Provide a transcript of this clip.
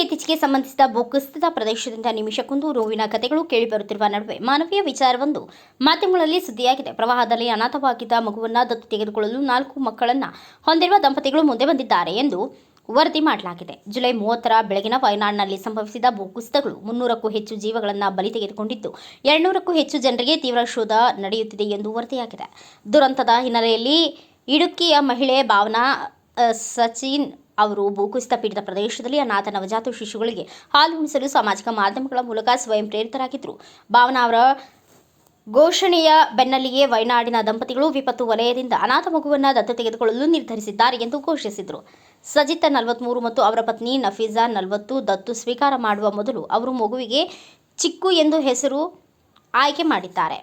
ಇತ್ತೀಚೆಗೆ ಸಂಬಂಧಿಸಿದ ಭೂಕುಸಿತದ ಪ್ರದೇಶದಿಂದ ನಿಮಿಷಕ್ಕೊಂದು ರೋವಿನ ಕಥೆಗಳು ಕೇಳಿಬರುತ್ತಿರುವ ನಡುವೆ ಮಾನವೀಯ ವಿಚಾರವೊಂದು ಮಾಧ್ಯಮಗಳಲ್ಲಿ ಸುದ್ದಿಯಾಗಿದೆ. ಪ್ರವಾಹದಲ್ಲಿ ಅನಾಥವಾಗಿದ್ದ ಮಗುವನ್ನು ದತ್ತು ತೆಗೆದುಕೊಳ್ಳಲು ನಾಲ್ಕು ಮಕ್ಕಳನ್ನು ಹೊಂದಿರುವ ದಂಪತಿಗಳು ಮುಂದೆ ಬಂದಿದ್ದಾರೆ ಎಂದು ವರದಿ ಮಾಡಲಾಗಿದೆ. ಜುಲೈ ಮೂವತ್ತರ ಬೆಳಗಿನ ವಯನಾಡ್ನಲ್ಲಿ ಸಂಭವಿಸಿದ ಭೂಕುಸಿತಗಳು ಮುನ್ನೂರಕ್ಕೂ ಹೆಚ್ಚು ಜೀವಗಳನ್ನು ಬಲಿ ತೆಗೆದುಕೊಂಡಿದ್ದು, ಎರಡ್ನೂರಕ್ಕೂ ಹೆಚ್ಚು ಜನರಿಗೆ ತೀವ್ರ ಶೋಧ ನಡೆಯುತ್ತಿದೆ ಎಂದು ವರದಿಯಾಗಿದೆ. ದುರಂತದ ಹಿನ್ನೆಲೆಯಲ್ಲಿ ಇಡುಕ್ಕಿಯ ಮಹಿಳೆ ಭಾವನಾ ಸಚಿನ್ ಅವರು ಭೂಕುಸಿತ ಪೀಡಿತ ಪ್ರದೇಶದಲ್ಲಿ ಅನಾಥ ನವಜಾತ ಶಿಶುಗಳಿಗೆ ಹಾಲು ಉಣಿಸಲು ಸಾಮಾಜಿಕ ಮಾಧ್ಯಮಗಳ ಮೂಲಕ ಸ್ವಯಂ ಪ್ರೇರಿತರಾಗಿದ್ದರು. ಭಾವನಾ ಅವರ ಘೋಷಣೆಯ ಬೆನ್ನಲ್ಲಿಯೇ ವಯನಾಡಿನ ದಂಪತಿಗಳು ವಿಪತ್ತು ವಲಯದಿಂದ ಅನಾಥ ಮಗುವನ್ನು ದತ್ತು ತೆಗೆದುಕೊಳ್ಳಲು ನಿರ್ಧರಿಸಿದ್ದಾರೆ ಎಂದು ಘೋಷಿಸಿದರು. ಸಜಿತ ನಲವತ್ಮೂರು ಮತ್ತು ಅವರ ಪತ್ನಿ ನಫೀಜಾ ನಲವತ್ತು ದತ್ತು ಸ್ವೀಕಾರ ಮಾಡುವ ಮೊದಲು ಅವರು ಮಗುವಿಗೆ ಚಿಕ್ಕು ಎಂದು ಹೆಸರು ಆಯ್ಕೆ ಮಾಡಿದ್ದಾರೆ.